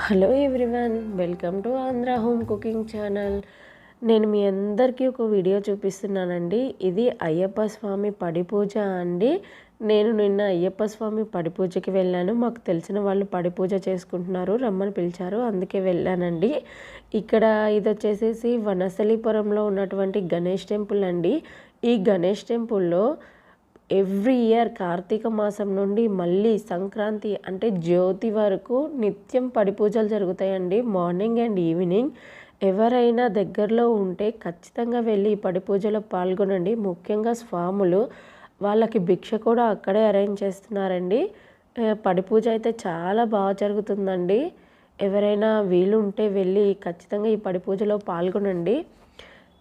Hello everyone welcome to Andhra home cooking channel. నేను మీ అందరికీ ఒక వీడియో చూపిస్తున్నానండి. ఇది అయ్యప్ప స్వామి పడిపూజ అండి. నేను నిన్న అయ్యప్ప స్వామి పడిపూజకి వెళ్ళాను. మాకు తెలిసిన వాళ్ళు పడిపూజ చేసుకుంటున్నారు రమ్మని పిలిచారు అందుకే వెళ్ళానండి. ఇక్కడ ఇది వచ్చేసేసి వనసలిపురంలో ఉన్నటువంటి గణేష్ టెంపుల్ అండి. ఈ గణేష్ టెంపుల్లో ఎవ్రీ ఇయర్ కార్తీక మాసం నుండి మళ్ళీ సంక్రాంతి అంటే జ్యోతి వరకు నిత్యం పడి పూజలు జరుగుతాయండి. మార్నింగ్ అండ్ ఈవినింగ్ ఎవరైనా దగ్గరలో ఉంటే ఖచ్చితంగా వెళ్ళి ఈ పడి పూజలో పాల్గొనండి. ముఖ్యంగా స్వాములు వాళ్ళకి భిక్ష కూడా అక్కడే అరేంజ్ చేస్తున్నారండి. పడి పూజ అయితే చాలా బాగా జరుగుతుందండి. ఎవరైనా వీలు ఉంటే వెళ్ళి ఖచ్చితంగా ఈ పడి పూజలో పాల్గొనండి.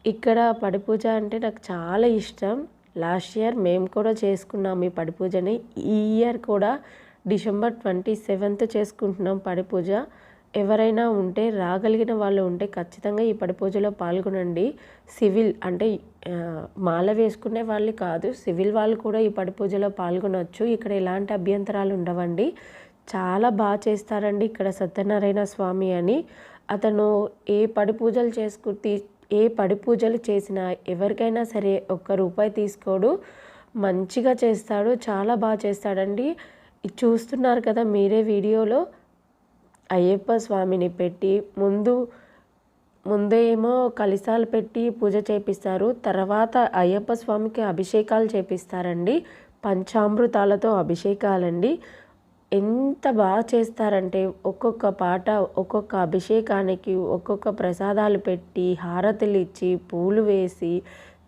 ఇక్కడ పడి పూజ అంటే నాకు చాలా ఇష్టం. లాస్ట్ ఇయర్ మేము కూడా చేసుకున్నాం ఈ పడి పూజని. ఈ ఇయర్ కూడా డిసెంబర్ ట్వంటీ సెవెంత్ చేసుకుంటున్నాం పడి పూజ. ఎవరైనా ఉంటే రాగలిగిన వాళ్ళు ఉంటే ఖచ్చితంగా ఈ పడి పూజలో పాల్గొనండి. సివిల్ అంటే మాల వేసుకునే వాళ్ళు కాదు సివిల్ వాళ్ళు కూడా ఈ పడి పూజలో పాల్గొనవచ్చు ఇక్కడ ఎలాంటి అభ్యంతరాలు ఉండవండి. చాలా బాగా చేస్తారండి ఇక్కడ సత్యనారాయణ స్వామి అని. అతను ఏ పడి పూజలు చేసుకు తీ ఏ పడి పూజలు చేసినా ఎవరికైనా సరే ఒక్క రూపాయి తీసుకోడు. మంచిగా చేస్తాడు. చాలా బాగా చేస్తాడండి. చూస్తున్నారు కదా మీరే వీడియోలో. అయ్యప్ప స్వామిని పెట్టి ముందు ముందేమో కలిసాలు పెట్టి పూజ చేపిస్తారు. తర్వాత అయ్యప్ప స్వామికి అభిషేకాలు చేపిస్తారండి. పంచామృతాలతో అభిషేకాలండి. ఎంత బాగా చేస్తారంటే ఒక్కొక్క పాట ఒక్కొక్క అభిషేకానికి ఒక్కొక్క ప్రసాదాలు పెట్టి హారతులు ఇచ్చి పూలు వేసి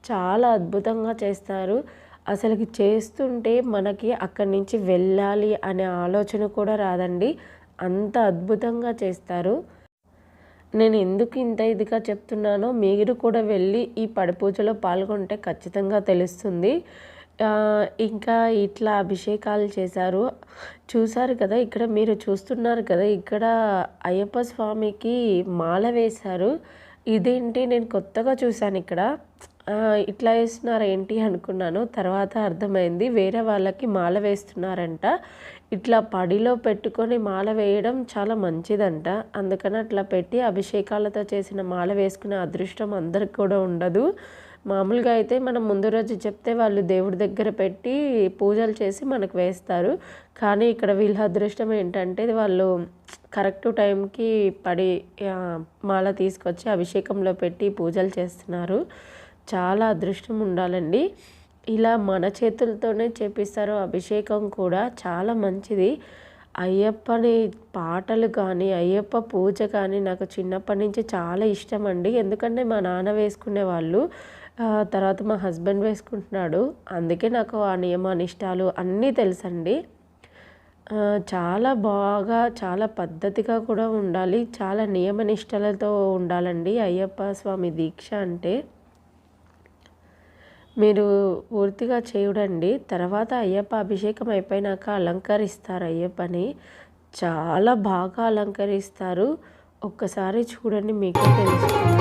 చాలా అద్భుతంగా చేస్తారు. అసలుకి చేస్తుంటే మనకి అక్కడి నుంచి వెళ్ళాలి అనే ఆలోచన కూడా రాదండి. అంత అద్భుతంగా చేస్తారు. నేను ఎందుకు ఇంత ఇదిగా చెప్తున్నానో మీరు కూడా వెళ్ళి ఈ పడిపూజలో పాల్గొంటే ఖచ్చితంగా తెలుస్తుంది. ఇంకా ఇట్లా అభిషేకాలు చేశారు. చూశారు కదా ఇక్కడ మీరు చూస్తున్నారు కదా ఇక్కడ అయ్యప్ప స్వామికి మాల వేశారు. ఇదేంటి? నేను కొత్తగా చూశాను ఇక్కడ. ఇట్లా వేస్తున్నారు ఏంటి అనుకున్నాను. తర్వాత అర్థమైంది వేరే వాళ్ళకి మాల వేస్తున్నారంట. ఇట్లా పడిలో పెట్టుకొని మాల వేయడం చాలా మంచిదంట. అందుకని అట్లా పెట్టి అభిషేకాలతో చేసిన మాల వేసుకునే అదృష్టం అందరికి కూడా ఉండదు. మామూలుగా అయితే మనం ముందు రోజు చెప్తే వాళ్ళు దేవుడి దగ్గర పెట్టి పూజలు చేసి మనకు వేస్తారు. కానీ ఇక్కడ వీళ్ళ అదృష్టం ఏంటంటే వాళ్ళు కరెక్ట్ టైంకి పడి మాల తీసుకొచ్చి అభిషేకంలో పెట్టి పూజలు చేస్తున్నారు. చాలా అదృష్టం ఉండాలండి. ఇలా మన చేతులతోనే చేపిస్తారు అభిషేకం కూడా చాలా మంచిది. అయ్యప్పని పాటలు కానీ అయ్యప్ప పూజ కానీ నాకు చిన్నప్పటి నుంచి చాలా ఇష్టం అండి. ఎందుకంటే మా నాన్న వేసుకునే వాళ్ళు తర్వాత మా హస్బెండ్ వేసుకుంటున్నాడు. అందుకే నాకు ఆ నియమ అనిష్టాలు అన్నీ తెలుసండి. చాలా బాగా చాలా పద్ధతిగా కూడా ఉండాలి. చాలా నియమ నిష్టలతో ఉండాలండి. అయ్యప్ప స్వామి దీక్ష అంటే మీరు పూర్తిగా చేయుడండి. తర్వాత అయ్యప్ప అభిషేకం అయిపోయినాక అలంకరిస్తారు అయ్యప్పని. చాలా బాగా అలంకరిస్తారు. ఒక్కసారి చూడండి మీకే తెలుస్తుంది.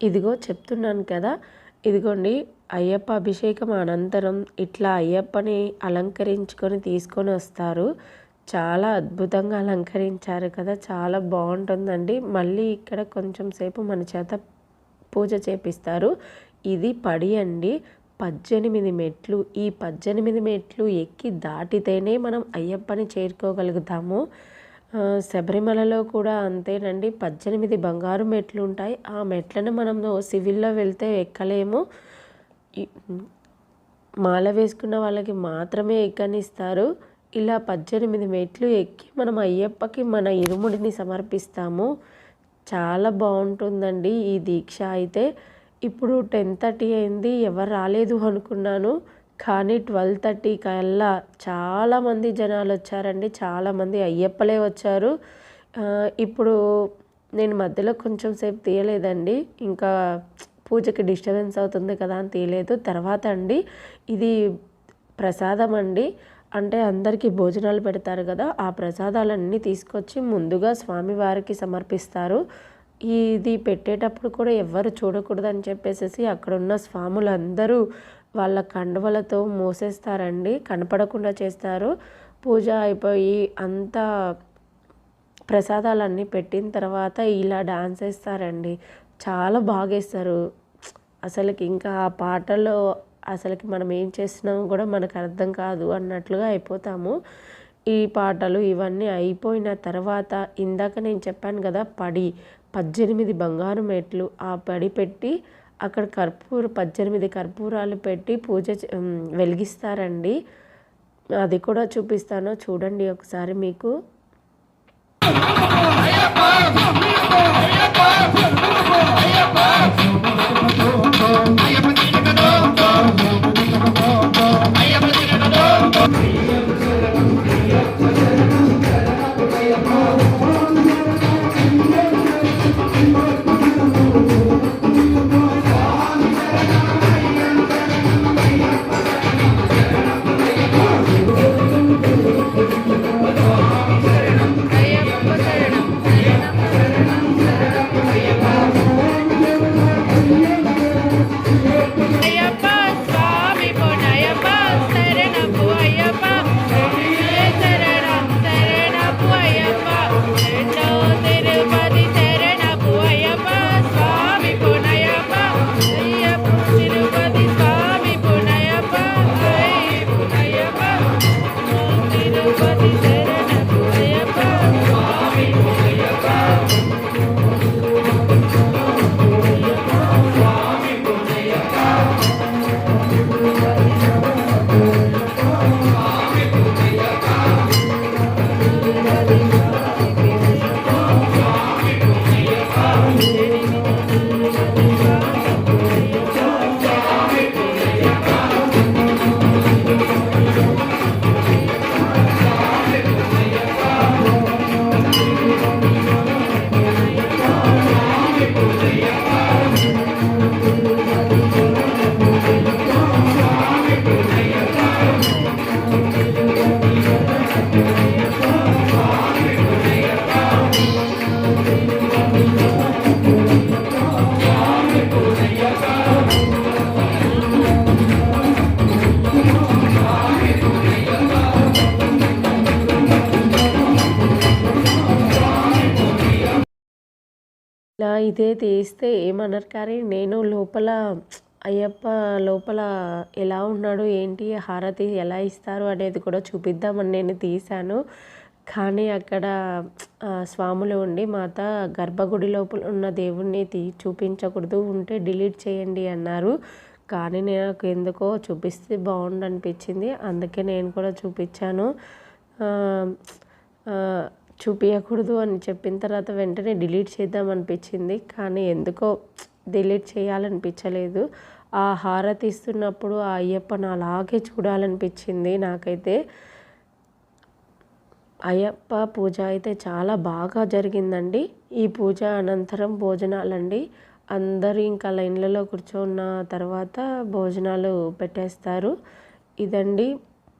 ఇదిగో చెప్తున్నాను కదా. ఇదిగోండి అయ్యప్ప అభిషేకం అనంతరం ఇట్లా అయ్యప్పని అలంకరించుకొని తీసుకొని వస్తారు. చాలా అద్భుతంగా అలంకరించారు కదా. చాలా బాగుంటుందండి. మళ్ళీ ఇక్కడ కొంచెం సేపు మన చేత పూజ చేపిస్తారు. ఇది పడి అండి పద్దెనిమిది మెట్లు. ఈ పద్దెనిమిది మెట్లు ఎక్కి దాటితేనే మనం అయ్యప్పని చేరుకోగలుగుతాము. శబరిమలలో కూడా అంతేనండి. పద్దెనిమిది బంగారు మెట్లు ఉంటాయి ఆ మెట్లను మనం సివిల్లో వెళ్తే ఎక్కలేము. మాల వేసుకున్న వాళ్ళకి మాత్రమే ఎక్కనిస్తారు. ఇలా పద్దెనిమిది మెట్లు ఎక్కి మనం అయ్యప్పకి మన ఇరుముడిని సమర్పిస్తాము. చాలా బాగుంటుందండి ఈ దీక్ష అయితే. ఇప్పుడు టెన్ థర్టీ అయింది. ఎవరు రాలేదు అనుకున్నాను. కానీ ట్వెల్వ్ థర్టీ కల్లా చాలామంది జనాలు వచ్చారండి. చాలామంది అయ్యప్పలే వచ్చారు. ఇప్పుడు నేను మధ్యలో కొంచెం సేపు తీయలేదండి. ఇంకా పూజకి డిస్టర్బెన్స్ అవుతుంది కదా అని తీయలేదు. తర్వాత అండి ఇది ప్రసాదం అండి. అంటే అందరికీ భోజనాలు పెడతారు కదా ఆ ప్రసాదాలన్నీ తీసుకొచ్చి ముందుగా స్వామివారికి సమర్పిస్తారు. ఇది పెట్టేటప్పుడు కూడా ఎవ్వరు చూడకూడదని చెప్పేసి అక్కడ ఉన్న స్వాములందరూ వాళ్ళ కండువలతో మోసేస్తారండి. కనపడకుండా చేస్తారు. పూజ అయిపోయి అంతా ప్రసాదాలన్నీ పెట్టిన తర్వాత ఇలా డాన్స్ వేస్తారండి. చాలా బాగా వేస్తారు అసలుకి ఇంకా ఆ పాటలో అసలుకి మనం ఏం చేస్తున్నామో కూడా మనకు అర్థం కాదు అన్నట్లుగా అయిపోతాము. ఈ పాటలు ఇవన్నీ అయిపోయిన తర్వాత ఇందాక నేను చెప్పాను కదా పడి పద్దెనిమిది బంగారు మెట్లు ఆ పడి పెట్టి అక్కడ కర్పూర పద్దెనిమిది కర్పూరాలు పెట్టి పూజ వెలిగిస్తారండి. అది కూడా చూపిస్తాను. చూడండి ఒకసారి మీకు. ఇదే తీస్తే ఏమన్నారు? కానీ నేను లోపల అయ్యప్ప లోపల ఎలా ఉన్నాడు ఏంటి హారతి ఎలా ఇస్తారు అనేది కూడా చూపిద్దామని నేను తీశాను. కానీ అక్కడ స్వాములు ఉండి మాత గర్భగుడి లోపల ఉన్న దేవుణ్ణి తీ చూపించకూడదు ఉంటే డిలీట్ చేయండి అన్నారు. కానీ నాకు ఎందుకో చూపిస్తే బాగుండనిపించింది. అందుకే నేను కూడా చూపించాను. చూపించకూడదు అని చెప్పిన తర్వాత వెంటనే డిలీట్ చేద్దాం అనిపించింది. కానీ ఎందుకో డిలీట్ చేయాలనిపించలేదు. ఆ హారతి ఇస్తున్నప్పుడు ఆ అయ్యప్పను అలాగే చూడాలనిపించింది నాకైతే. అయ్యప్ప పూజ అయితే చాలా బాగా జరిగిందండి. ఈ పూజ అనంతరం భోజనాలండి. అందరూ ఇంకా లైన్లలో కూర్చున్న తర్వాత భోజనాలు పెట్టేస్తారు. ఇదండి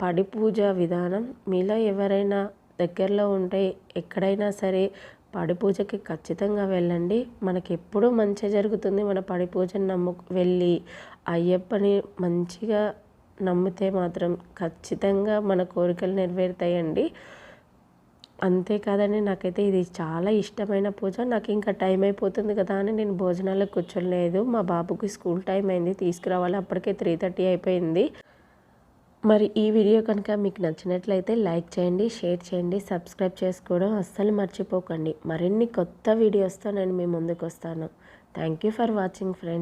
పడి పూజ విధానం. మీలో ఎవరైనా దగ్గరలో ఉంటే ఎక్కడైనా సరే పడి పూజకి ఖచ్చితంగా వెళ్ళండి. మనకి ఎప్పుడూ మంచి జరుగుతుంది. మన పడి పూజను నమ్ము వెళ్ళి అయ్యప్పని మంచిగా నమ్మితే మాత్రం ఖచ్చితంగా మన కోరికలు నెరవేరుతాయండి. అంతేకాదండి నాకైతే ఇది చాలా ఇష్టమైన పూజ. నాకు ఇంకా టైం అయిపోతుంది కదా అని నేను భోజనాలకు కూర్చోలేదు. మా బాబుకి స్కూల్ టైం అయింది తీసుకురావాలి. అప్పటికే త్రీ థర్టీ అయిపోయింది. మరి ఈ వీడియో కనుక మీకు నచ్చినట్లయితే లైక్ చేయండి షేర్ చేయండి సబ్స్క్రైబ్ చేసుకోవడం అస్సలు మర్చిపోకండి. మరిన్ని కొత్త వీడియోస్తో నేను మీ ముందుకు వస్తాను thank you for watching friends.